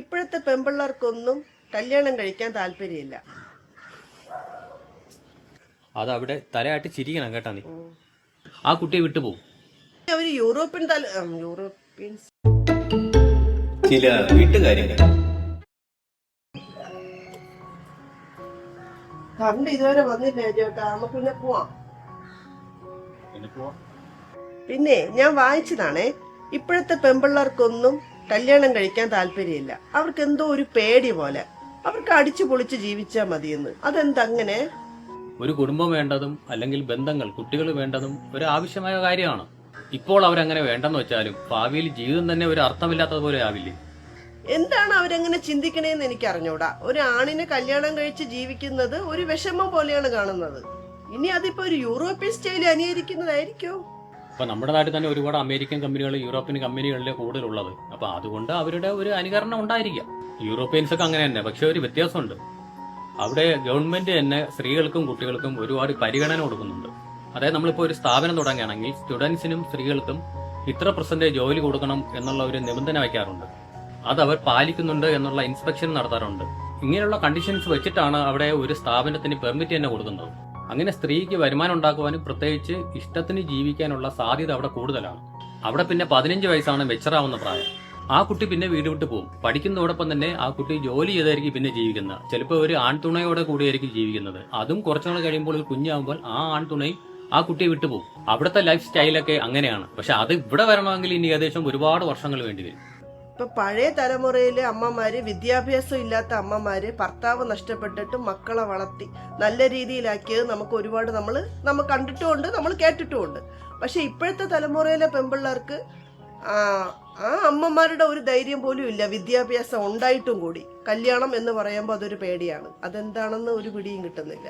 ഇപ്പോഴത്തെ പെമ്പിള്ളേർക്കൊന്നും കല്യാണം കഴിക്കാൻ താല്പര്യമില്ല. അതവിടെ അവിടെ തലയാട്ടി ചിരിക്കണം കേട്ടാ നീ. ആ കുട്ടിയെ വിട്ടുപോകും അവർ യൂറോപ്യൻ തല യൂറോപ്യൻ ചില വീട്ടുകാര്യങ്ങൾ. കണ്ട് ഇതുവരെ വന്നില്ലേ ചേട്ടാ? നമുക്ക് പിന്നെ പോവാം. പിന്നെ ഞാൻ വായിച്ചതാണേ ഇപ്പോഴത്തെ പെമ്പിള്ളേർക്കൊന്നും കല്യാണം കഴിക്കാൻ താല്പര്യമില്ല. അവർക്ക് എന്തോ ഒരു പേടി പോലെ. അവർക്ക് അടിച്ചു പൊളിച്ച് ജീവിച്ചാൽ മതിയെന്ന്. അതെന്തങ്ങനെ ഒരു കുടുംബം വേണ്ടതും അല്ലെങ്കിൽ ബന്ധങ്ങൾ കുട്ടികൾ വേണ്ടതും ഒരു ആവശ്യമായ കാര്യമാണ്. ഇപ്പോൾ അവരങ്ങനെ വേണ്ടെന്ന് വെച്ചാലും ഭാവിയിൽ ജീവിതം തന്നെ ഒരു അർത്ഥമില്ലാത്തതുപോലെ ആവില്ലേ? എന്താണ് അവരങ്ങനെ ചിന്തിക്കണേന്ന് എനിക്ക് അറിഞ്ഞൂടാ ഒരു ആണിനെ കല്യാണം കഴിച്ച് ജീവിക്കുന്നത് ഒരു വിഷമം പോലെയാണ് കാണുന്നത്. ഇനി അതിപ്പോ ഒരു യൂറോപ്യൻ സ്റ്റൈലിൽ അനുകരിക്കുന്നതായിരിക്കോ അപ്പൊ നമ്മുടെ നാട്ടിൽ തന്നെ ഒരുപാട് അമേരിക്കൻ കമ്പനികൾ യൂറോപ്യൻ കമ്പനികളിലെ കൂടുതലുള്ളത്. അപ്പോൾ അതുകൊണ്ട് അവരുടെ ഒരു അനുകരണം ഉണ്ടായിരിക്കാം. യൂറോപ്യൻസ് ഒക്കെ അങ്ങനെ തന്നെ പക്ഷെ ഒരു വ്യത്യാസമുണ്ട്. അവിടെ ഗവൺമെന്റ് തന്നെ സ്ത്രീകൾക്കും കുട്ടികൾക്കും ഒരുപാട് പരിഗണന കൊടുക്കുന്നുണ്ട്. അതായത് നമ്മളിപ്പോൾ ഒരു സ്ഥാപനം തുടങ്ങുകയാണെങ്കിൽ സ്റ്റുഡൻസിനും സ്ത്രീകൾക്കും ഇത്ര പെർസെന്റേജ് ജോലി കൊടുക്കണം എന്നുള്ള ഒരു നിബന്ധന വയ്ക്കാറുണ്ട്. അത് അവർ പാലിക്കുന്നുണ്ട് എന്നുള്ള ഇൻസ്പെക്ഷൻ നടത്താറുണ്ട്. ഇങ്ങനെയുള്ള കണ്ടീഷൻസ് വെച്ചിട്ടാണ് അവിടെ ഒരു സ്ഥാപനത്തിന് പെർമിറ്റ് തന്നെ കൊടുക്കുന്നത്. അങ്ങനെ സ്ത്രീക്ക് വരുമാനം ഉണ്ടാക്കുവാനും പ്രത്യേകിച്ച് ഇഷ്ടത്തിന് ജീവിക്കാനുള്ള സാധ്യത അവിടെ കൂടുതലാണ്. അവിടെ പിന്നെ പതിനഞ്ച് വയസ്സാണ് മെച്ചറാവുന്ന പ്രായം. ആ കുട്ടി പിന്നെ വീട് വിട്ട് പോകും. പഠിക്കുന്നതോടൊപ്പം തന്നെ ആ കുട്ടി ജോലി ചെയ്തായിരിക്കും പിന്നെ ജീവിക്കുന്നത്. ചിലപ്പോൾ ഒരു ആൺതുണയോടെ കൂടിയായിരിക്കും ജീവിക്കുന്നത്. അതും കുറച്ചുനാൾ കഴിയുമ്പോൾ ഒരു കുഞ്ഞാകുമ്പോൾ ആ ആൺതുണയും ആ കുട്ടിയെ വിട്ടുപോകും അവിടുത്തെ ലൈഫ് സ്റ്റൈലൊക്കെ അങ്ങനെയാണ്. പക്ഷെ അത് ഇവിടെ വരണമെങ്കിൽ ഇനി ഏകദേശം ഒരുപാട് വർഷങ്ങൾ വേണ്ടി വരും. ഇപ്പൊ പഴയ തലമുറയിലെ അമ്മമാര് വിദ്യാഭ്യാസം ഇല്ലാത്ത അമ്മമാര് ഭർത്താവ് നഷ്ടപ്പെട്ടിട്ട് മക്കളെ വളർത്തി നല്ല രീതിയിലാക്കിയത് നമുക്ക് ഒരുപാട് നമ്മൾ നമ്മൾ കണ്ടിട്ടുമുണ്ട് നമ്മൾ കേട്ടിട്ടുമുണ്ട്. പക്ഷെ ഇപ്പോഴത്തെ തലമുറയിലെ പെമ്പിള്ളേർക്ക് ആ ആ അമ്മമാരുടെ ഒരു ധൈര്യം പോലും ഇല്ല. വിദ്യാഭ്യാസം ഉണ്ടായിട്ടും കൂടി. കല്യാണം എന്ന് പറയുമ്പോൾ അതൊരു പേടിയാണ്. അതെന്താണെന്ന് ഒരു പിടിയും കിട്ടുന്നില്ല.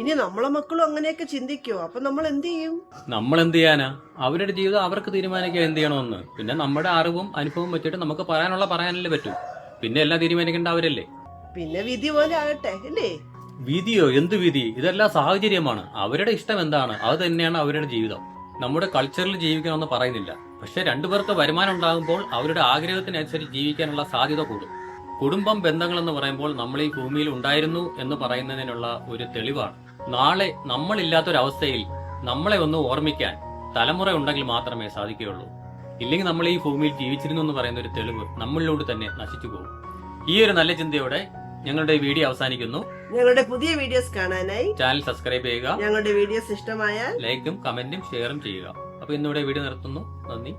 ഇനി നമ്മളെ മക്കളും അങ്ങനെയൊക്കെ ചിന്തിക്കോ അപ്പൊ നമ്മൾ എന്ത് ചെയ്യും? നമ്മൾ എന്ത് ചെയ്യാനാ? അവരുടെ ജീവിതം അവർക്ക് തീരുമാനിക്കാൻ എന്ത് ചെയ്യണമെന്ന്? പിന്നെ നമ്മുടെ അറിവും അനുഭവവും വെച്ചിട്ട് നമുക്ക് പറയാനുള്ള പറയാനല്ലേ പറ്റൂ. പിന്നെ എല്ലാം തീരുമാനിക്കേണ്ട അവരല്ലേ? പിന്നെ വിധി പോലെ ആകട്ടെ അല്ലേ? വിധിയോ? എന്ത് വിധി? ഇതെല്ലാം സാഹചര്യമാണ്. അവരുടെ ഇഷ്ടം എന്താണ്? അത് തന്നെയാണ് അവരുടെ ജീവിതം. നമ്മുടെ കൾച്ചറിൽ ജീവിക്കണമെന്ന് പറയുന്നില്ല. പക്ഷെ രണ്ടുപേർക്ക് വരുമാനം ഉണ്ടാകുമ്പോൾ അവരുടെ ആഗ്രഹത്തിനനുസരിച്ച് ജീവിക്കാനുള്ള സാധ്യത കൂടും. കുടുംബം ബന്ധങ്ങൾ എന്ന് പറയുമ്പോൾ നമ്മൾ ഈ ഭൂമിയിൽ ഉണ്ടായിരുന്നു എന്ന് പറയുന്നതിനുള്ള ഒരു തെളിവാണ്. നാളെ നമ്മളില്ലാത്തൊരവസ്ഥയിൽ നമ്മളെ ഒന്ന് ഓർമ്മിക്കാൻ തലമുറ ഉണ്ടെങ്കിൽ മാത്രമേ സാധിക്കുകയുള്ളൂ. ഇല്ലെങ്കിൽ നമ്മൾ ഈ ഭൂമിയിൽ ജീവിച്ചിരുന്നു എന്ന് പറയുന്ന ഒരു തെളിവ് നമ്മളിലൂടെ തന്നെ നശിച്ചു പോകും. ഈ ഒരു നല്ല ചിന്തയോടെ ഞങ്ങളുടെ വീഡിയോ അവസാനിക്കുന്നു. ഞങ്ങളുടെ പുതിയ വീഡിയോസ് കാണാനായി ചാനൽ സബ്സ്ക്രൈബ് ചെയ്യുക. ഞങ്ങളുടെ വീഡിയോസ് ഇഷ്ടമായ ലൈക്കും കമന്റും ഷെയറും ചെയ്യുക. അപ്പൊ ഇന്നിവിടെ വീഡിയോ നിർത്തുന്നു. നന്ദി.